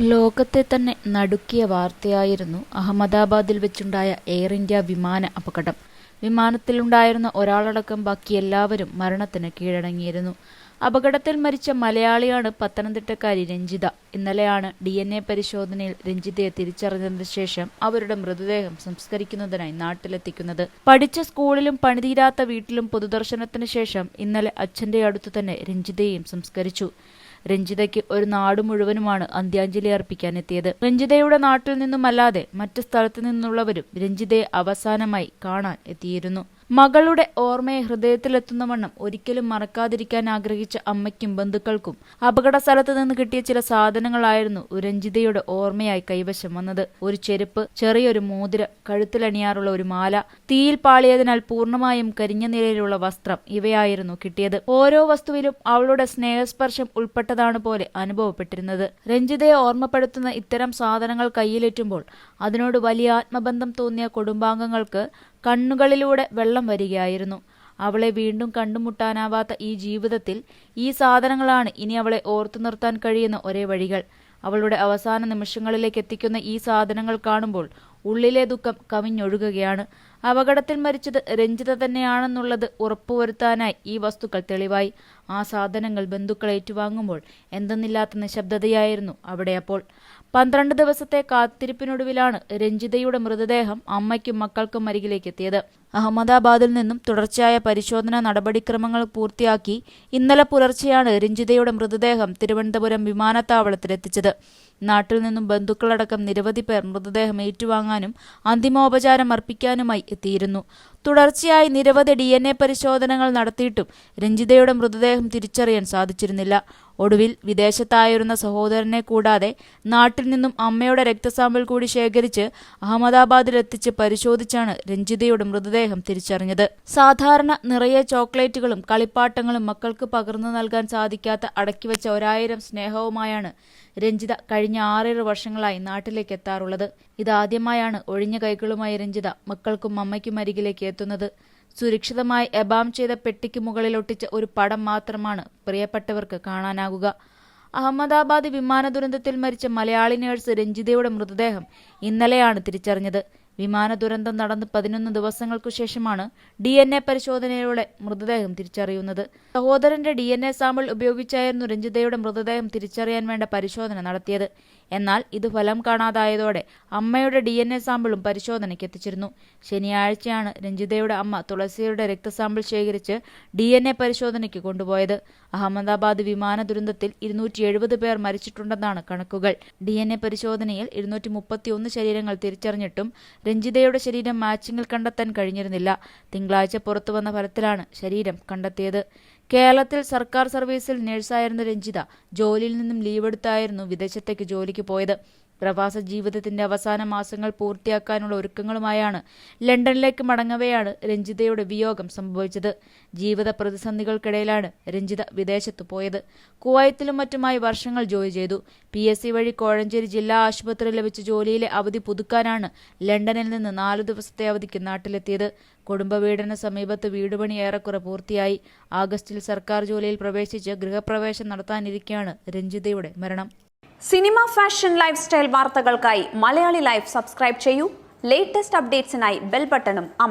ലോകത്തെ തന്നെ നടുക്കിയ വാർത്തയായിരുന്നു അഹമ്മദാബാദിൽ വെച്ചുണ്ടായ എയർ ഇന്ത്യ വിമാന അപകടം. വിമാനത്തിലുണ്ടായിരുന്ന ഒരാളടക്കം ബാക്കി എല്ലാവരും മരണത്തിന് കീഴടങ്ങിയിരുന്നു. അപകടത്തിൽ മരിച്ച മലയാളിയാണ് പത്തനംതിട്ടക്കാരി രഞ്ജിത. ഇന്നലെയാണ് ഡി എൻ എ പരിശോധനയിൽ രഞ്ജിതയെ തിരിച്ചറിഞ്ഞതിന് ശേഷം അവരുടെ മൃതദേഹം സംസ്കരിക്കുന്നതിനായി നാട്ടിലെത്തിക്കുന്നത്. പഠിച്ച സ്കൂളിലും പണിതീരാത്ത വീട്ടിലും പൊതുദർശനത്തിന് ശേഷം ഇന്നലെ അച്ഛന്റെ അടുത്തു തന്നെ രഞ്ജിതയെയും സംസ്കരിച്ചു. രഞ്ജിതയ്ക്ക് ഒരു നാട് മുഴുവനുമാണ് അന്ത്യാഞ്ജലി അർപ്പിക്കാൻ എത്തിയത് രഞ്ജിതയുടെ നാട്ടിൽ നിന്നുമല്ലാതെ മറ്റു സ്ഥലത്തു നിന്നുള്ളവരും രഞ്ജിതയെ അവസാനമായി കാണാൻ എത്തിയിരുന്നു. മകളുടെ ഓർമ്മയെ ഹൃദയത്തിലെത്തുന്ന വണ്ണം ഒരിക്കലും മറക്കാതിരിക്കാൻ ആഗ്രഹിച്ച അമ്മയ്ക്കും ബന്ധുക്കൾക്കും അപകട സ്ഥലത്ത് നിന്ന് കിട്ടിയ ചില സാധനങ്ങളായിരുന്നു രഞ്ജിതയുടെ ഓർമ്മയായി കൈവശം വന്നത്. ഒരു ചെരുപ്പ് ചെറിയൊരു മോതിര കഴുത്തിലണിയാറുള്ള ഒരു മാല തീയിൽ പാളിയതിനാൽ പൂർണമായും കരിഞ്ഞ നിലയിലുള്ള വസ്ത്രം ഇവയായിരുന്നു കിട്ടിയത്. ഓരോ വസ്തുവിലും അവളുടെ സ്നേഹസ്പർശം ഉൾപ്പെട്ടതാണ് പോലെ അനുഭവപ്പെട്ടിരുന്നത്. രഞ്ജിതയെ ഓർമ്മപ്പെടുത്തുന്ന ഇത്തരം സാധനങ്ങൾ കയ്യിലേറ്റുമ്പോൾ അതിനോട് വലിയ ആത്മബന്ധം തോന്നിയ കുടുംബാംഗങ്ങൾക്ക് കണ്ണുകളിലൂടെ വെള്ളം വരികയായിരുന്നു. അവളെ വീണ്ടും കണ്ടുമുട്ടാനാവാത്ത ഈ ജീവിതത്തിൽ ഈ സാധനങ്ങളാണ് ഇനി അവളെ ഓർത്തു നിർത്താൻ കഴിയുന്ന ഒരേ വഴികൾ. അവളുടെ അവസാന നിമിഷങ്ങളിലേക്ക് എത്തിക്കുന്ന ഈ സാധനങ്ങൾ കാണുമ്പോൾ ഉള്ളിലെ ദുഃഖം കവിഞ്ഞൊഴുകുകയാണ്. അപകടത്തിൽ മരിച്ചത് രഞ്ജിത തന്നെയാണെന്നുള്ളത് ഉറപ്പുവരുത്താനായി ഈ വസ്തുക്കൾ തെളിവായി. ആ സാധനങ്ങൾ ബന്ധുക്കൾ ഏറ്റുവാങ്ങുമ്പോൾ എന്തെന്നില്ലാത്ത നിശബ്ദതയായിരുന്നു അവിടെ അപ്പോൾ. പന്ത്രണ്ട് ദിവസത്തെ കാത്തിരിപ്പിനൊടുവിലാണ് രഞ്ജിതയുടെ മൃതദേഹം അമ്മയ്ക്കും മക്കൾക്കും അരികിലേക്ക് എത്തിയത്. അഹമ്മദാബാദിൽ നിന്നും തുടർച്ചയായ പരിശോധനാ നടപടിക്രമങ്ങൾ പൂർത്തിയാക്കി ഇന്നലെ പുലർച്ചെയാണ് രഞ്ജിതയുടെ മൃതദേഹം തിരുവനന്തപുരം വിമാനത്താവളത്തിലെത്തിച്ചത് നാട്ടിൽ നിന്നും ബന്ധുക്കളടക്കം നിരവധി പേർ മൃതദേഹം ഏറ്റുവാങ്ങാനും അന്തിമോപചാരം അർപ്പിക്കാനുമായി എത്തിയിരുന്നു. തുടർച്ചയായി നിരവധി ഡി പരിശോധനകൾ നടത്തിയിട്ടും രഞ്ജിതയുടെ മൃതദേഹം തിരിച്ചറിയാൻ സാധിച്ചിരുന്നില്ല. ഒടുവിൽ വിദേശത്തായിരുന്ന സഹോദരനെ കൂടാതെ നാട്ടിൽ നിന്നും അമ്മയുടെ രക്തസാമ്പിൾ കൂടി ശേഖരിച്ച് അഹമ്മദാബാദിലെത്തിച്ച് പരിശോധിച്ചാണ് രഞ്ജിതയുടെ മൃതദേഹം തിരിച്ചറിഞ്ഞത്. സാധാരണ നിറയെ ചോക്ലേറ്റുകളും കളിപ്പാട്ടങ്ങളും മക്കൾക്ക് പകർന്നു നൽകാൻ സാധിക്കാത്ത അടക്കിവെച്ച ഒരായിരം സ്നേഹവുമായാണ് രഞ്ജിത കഴിഞ്ഞ ആറേഴ് വർഷങ്ങളായി നാട്ടിലേക്ക് എത്താറുള്ളത്. ഇതാദ്യമായാണ് ഒഴിഞ്ഞ കൈകളുമായി രഞ്ജിത മക്കൾക്കും അമ്മയ്ക്കും അരികിലേക്ക് എത്തുന്നത്. സുരക്ഷിതമായി എബാം ചെയ്ത പെട്ടിക്ക് മുകളിൽ ഒട്ടിച്ച ഒരു പടം മാത്രമാണ് പ്രിയപ്പെട്ടവർക്ക് കാണാനാകുക. അഹമ്മദാബാദ് വിമാന ദുരന്തത്തിൽ മരിച്ച മലയാളി നേഴ്സ് രഞ്ജിതയുടെ മൃതദേഹം ഇന്നലെയാണ് തിരിച്ചറിഞ്ഞത്. വിമാന ദുരന്തം നടന്ന് പതിനൊന്ന് ദിവസങ്ങൾക്കു ശേഷമാണ് ഡി എൻ എ പരിശോധനയിലൂടെ മൃതദേഹം തിരിച്ചറിയുന്നത്. സഹോദരന്റെ ഡി എൻ എ സാമ്പിൾ ഉപയോഗിച്ചായിരുന്നു രഞ്ജിതയുടെ മൃതദേഹം തിരിച്ചറിയാൻ വേണ്ട പരിശോധന നടത്തിയത്. എന്നാൽ ഇത് ഫലം കാണാതായതോടെ അമ്മയുടെ ഡി എൻ എ സാമ്പിളും പരിശോധനയ്ക്ക് എത്തിച്ചിരുന്നു. ശനിയാഴ്ചയാണ് രഞ്ജിതയുടെ അമ്മ തുളസിയുടെ രക്തസാമ്പിൾ ശേഖരിച്ച് ഡി എൻ എ പരിശോധനയ്ക്ക് കൊണ്ടുപോയത്. അഹമ്മദാബാദ് വിമാന ദുരന്തത്തിൽ ഇരുന്നൂറ്റി എഴുപത് പേർ മരിച്ചിട്ടുണ്ടെന്നാണ് കണക്കുകൾ. ഡി എൻ എ പരിശോധനയിൽ ഇരുന്നൂറ്റി മുപ്പത്തിയൊന്ന് ശരീരങ്ങൾ തിരിച്ചറിഞ്ഞിട്ടും രഞ്ജിതയുടെ ശരീരം മാച്ചിങ്ങിൽ കണ്ടെത്താൻ കഴിഞ്ഞിരുന്നില്ല. തിങ്കളാഴ്ച പുറത്തുവന്ന ഫലത്തിലാണ് ശരീരം കണ്ടെത്തിയത്. കേരളത്തിൽ സർക്കാർ സർവീസിൽ നഴ്സായിരുന്ന രഞ്ജിത ജോലിയിൽ നിന്നും ലീവെടുത്തായിരുന്നു വിദേശത്തേക്ക് ജോലിക്ക് പോയത്. പ്രവാസ ജീവിതത്തിന്റെ അവസാന മാസങ്ങൾ പൂർത്തിയാക്കാനുള്ള ഒരുക്കങ്ങളുമായാണ് ലണ്ടനിലേക്ക് മടങ്ങവെയാണ് രഞ്ജിതയുടെ വിയോഗം സംഭവിച്ചത്. ജീവിത പ്രതിസന്ധികൾക്കിടയിലാണ് രഞ്ജിത വിദേശത്ത് പോയത്. കുവൈത്തിലും മറ്റുമായി വർഷങ്ങൾ ജോലി ചെയ്തു. പി എസ് സി വഴി കോഴഞ്ചേരി ജില്ലാ ആശുപത്രിയിൽ ലഭിച്ച ജോലിയിലെ അവധി പുതുക്കാനാണ് ലണ്ടനിൽ നിന്ന് നാലു ദിവസത്തെ അവധിക്ക് നാട്ടിലെത്തിയത്. കുടുംബ വീടിന് സമീപത്ത് വീടുപണി ഏറെക്കുറെ പൂർത്തിയായി. ആഗസ്റ്റിൽ സർക്കാർ ജോലിയിൽ പ്രവേശിച്ച് ഗൃഹപ്രവേശം നടത്താനിരിക്കെയാണ് രഞ്ജിതയുടെ മരണം. സിനിമ ഫാഷൻ ലൈഫ് സ്റ്റൈൽ വാർത്തകൾക്കായി മലയാളി ലൈഫ് സബ്സ്ക്രൈബ് ചെയ്യൂ. ലേറ്റസ്റ്റ് അപ്ഡേറ്റ്സിനായി ബെൽ ബട്ടണും അമർ